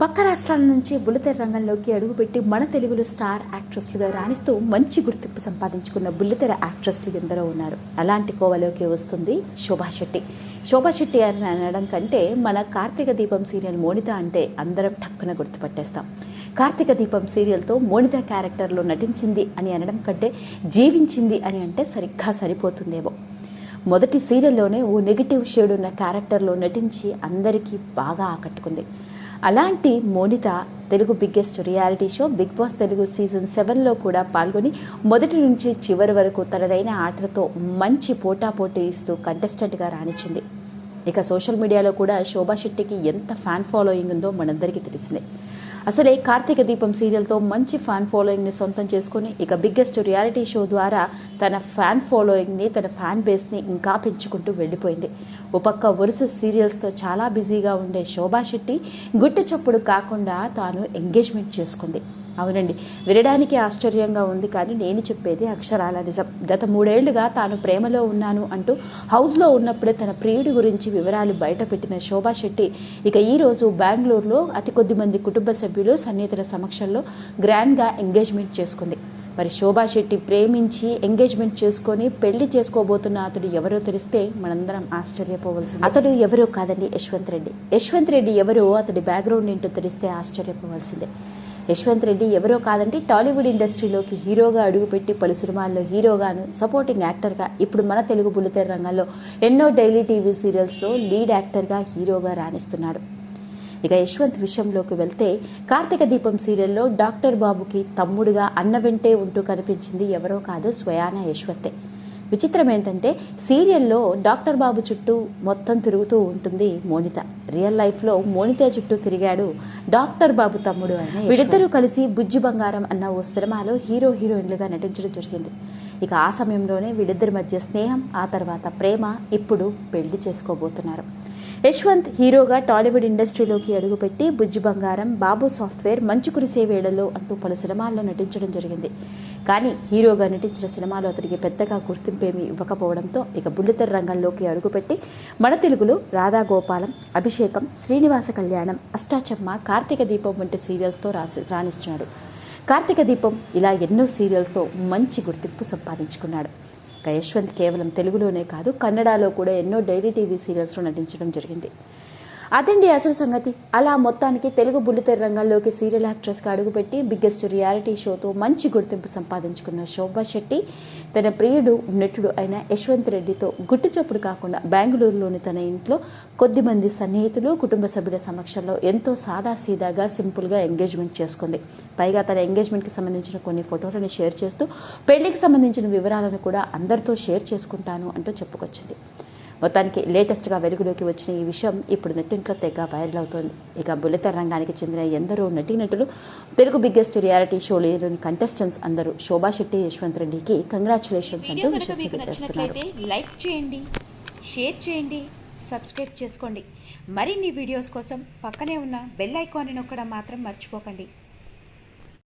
పక్క రాష్ట్రాల నుంచి బుల్లితెర రంగంలోకి అడుగుపెట్టి మన తెలుగులో స్టార్ యాక్ట్రెస్లుగా రాణిస్తూ మంచి గుర్తింపు సంపాదించుకున్న బుల్లితెర యాక్ట్రెస్లు ఎందరో ఉన్నారు. అలాంటి కోవలోకి వస్తుంది శోభా శెట్టి. శోభా శెట్టి అని అనడం కంటే మన కార్తీక దీపం సీరియల్ మోనిత అంటే అందరం టక్కున గుర్తుపట్టేస్తాం. కార్తీక దీపం సీరియల్తో మోనిత క్యారెక్టర్లో నటించింది అని అనడం కంటే జీవించింది అని అంటే సరిగ్గా సరిపోతుందేమో. మొదటి సీరియల్లోనే ఓ నెగిటివ్ షేడ్ ఉన్న క్యారెక్టర్లో నటించి అందరికీ బాగా ఆకట్టుకుంది. అలాంటి Monitha Telugu biggest reality show Bigg Boss Telugu season సెవెన్లో కూడా పాల్గొని మొదటి నుంచి చివరి వరకు తనదైన ఆటలతో మంచి పోటాపోటీ ఇస్తూ కంటెస్టెంట్గా రాణించింది. ఇక సోషల్ మీడియాలో కూడా శోభా శెట్టికి ఎంత ఫ్యాన్ ఫాలోయింగ్ ఉందో మనందరికీ తెలిసిందే. అసలే కార్తీక దీపం సీరియల్తో మంచి ఫ్యాన్ ఫాలోయింగ్ని సొంతం చేసుకుని ఇక బిగ్గెస్ట్ రియాలిటీ షో ద్వారా తన ఫ్యాన్ ఫాలోయింగ్ని తన ఫ్యాన్ బేస్ని ఇంకా పెంచుకుంటూ వెళ్ళిపోయింది. ఓ పక్క వరుస సీరియల్స్తో చాలా బిజీగా ఉండే శోభా శెట్టి గుట్టు చప్పుడు కాకుండా తాను ఎంగేజ్మెంట్ చేసుకుంది. అవునండి. వినడానికి ఆశ్చర్యంగా ఉంది కానీ నేను చెప్పేది అక్షరాల నిజం. గత మూడేళ్ళుగా తాను ప్రేమలో ఉన్నాను అంటూ హౌస్లో ఉన్నప్పుడే తన ప్రియుడి గురించి వివరాలు బయటపెట్టిన శోభా శెట్టి ఇక ఈరోజు బెంగళూరులో అతి కొద్ది మంది కుటుంబ సభ్యులు సన్నిహితుల సమక్షంలో గ్రాండ్గా ఎంగేజ్మెంట్ చేసుకుంది. మరి శోభా శెట్టి ప్రేమించి ఎంగేజ్మెంట్ చేసుకొని పెళ్ళి చేసుకోబోతున్న అతడు ఎవరో తెలిస్తే మనందరం ఆశ్చర్యపోవలసింది. అతడు ఎవరో కాదండి యశ్వంత్ రెడ్డి. యశ్వంత్ రెడ్డి ఎవరో అతడి బ్యాక్గ్రౌండ్ ఏంటో తెలిస్తే ఆశ్చర్యపోవాల్సిందే. యశ్వంత్ రెడ్డి ఎవరో కాదంటే టాలీవుడ్ ఇండస్ట్రీలోకి హీరోగా అడుగుపెట్టి పలు సినిమాల్లో హీరోగాను సపోర్టింగ్ యాక్టర్గా ఇప్పుడు మన తెలుగు బుల్లితెర రంగంలో ఎన్నో డైలీ టీవీ సీరియల్స్లో లీడ్ యాక్టర్గా హీరోగా రాణిస్తున్నాడు. ఇక యశ్వంత్ విషయంలోకి వెళ్తే కార్తీక దీపం సీరియల్లో డాక్టర్ బాబుకి తమ్ముడుగా అన్న వెంటే ఉంటూ కనిపించింది ఎవరో కాదు స్వయాన యశ్వంతే. విచిత్రం ఏంటంటే సీరియల్లో డాక్టర్ బాబు చుట్టూ మొత్తం తిరుగుతూ ఉంటుంది మోనిత. రియల్ లైఫ్లో మోనిత చుట్టూ తిరిగాడు డాక్టర్ బాబు తమ్ముడు అని వీరిద్దరూ కలిసి బుజ్జి బంగారం అన్న ఓ సినిమాలో హీరో హీరోయిన్లుగా నటించడం జరిగింది. ఇక ఆ సమయంలోనే వీళ్ళిద్దరి మధ్య స్నేహం ఆ తర్వాత ప్రేమ ఇప్పుడు పెళ్ళి చేసుకోబోతున్నారు. యశ్వంత్ హీరోగా టాలీవుడ్ ఇండస్ట్రీలోకి అడుగుపెట్టి బుజ్జి బంగారం బాబు సాఫ్ట్వేర్ మంచు కురిసే వేళలో అంటూ పలు సినిమాల్లో నటించడం జరిగింది. కానీ హీరోగా నటించిన సినిమాలో అతనికి పెద్దగా గుర్తింపేమీ ఇవ్వకపోవడంతో ఇక బుల్లితెర రంగంలోకి అడుగుపెట్టి మన తెలుగులో రాధాగోపాలం అభిషేకం శ్రీనివాస కళ్యాణం అష్టాచమ్మ కార్తీక దీపం వంటి సీరియల్స్తో రాసి రాణిస్తున్నాడు కార్తీక దీపం ఇలా ఎన్నో సీరియల్స్తో మంచి గుర్తింపు సంపాదించుకున్నాడు. ఇక యశ్వంత్ కేవలం తెలుగులోనే కాదు కన్నడలో కూడా ఎన్నో డైలీ టీవీ సీరియల్స్లో నటించడం జరిగింది. అదండి అసలు సంగతి. అలా మొత్తానికి తెలుగు బుల్లితెర రంగంలోకి సీరియల్ యాక్ట్రెస్గా అడుగుపెట్టి బిగ్గెస్ట్ రియాలిటీ షోతో మంచి గుర్తింపు సంపాదించుకున్న శోభా శెట్టి తన ప్రియుడు నటుడు అయిన యశ్వంత్ రెడ్డితో గుట్టు చప్పుడు కాకుండా బెంగళూరులోని తన ఇంట్లో కొద్దిమంది సన్నిహితులు కుటుంబ సభ్యుల సమక్షంలో ఎంతో సాదాసీదాగా సింపుల్గా ఎంగేజ్మెంట్ చేసుకుంది. పైగా తన ఎంగేజ్మెంట్కి సంబంధించిన కొన్ని ఫోటోలను షేర్ చేస్తూ పెళ్ళికి సంబంధించిన వివరాలను కూడా అందరితో షేర్ చేసుకుంటాను అంటూ చెప్పుకొచ్చింది. మొత్తానికి లేటెస్ట్గా వెలుగులోకి వచ్చిన ఈ విషయం ఇప్పుడు నెట్టింట్లో తెగ వైరల్ అవుతోంది. ఇక బుల్లెతెర రంగానికి చెందిన ఎందరో నటీనటులు తెలుగు బిగ్గెస్ట్ రియాలిటీ షోలోని కంటెస్టెంట్స్ అందరూ శోభా శెట్టి యశ్వంత్ రెడ్డికి కంగ్రాచులేషన్స్ అంటూ లైక్ చేయండి షేర్ చేయండి సబ్స్క్రైబ్ చేసుకోండి. మరిన్ని వీడియోస్ కోసం పక్కనే ఉన్న బెల్ ఐకాన్ని నొక్కడం మాత్రం మర్చిపోకండి.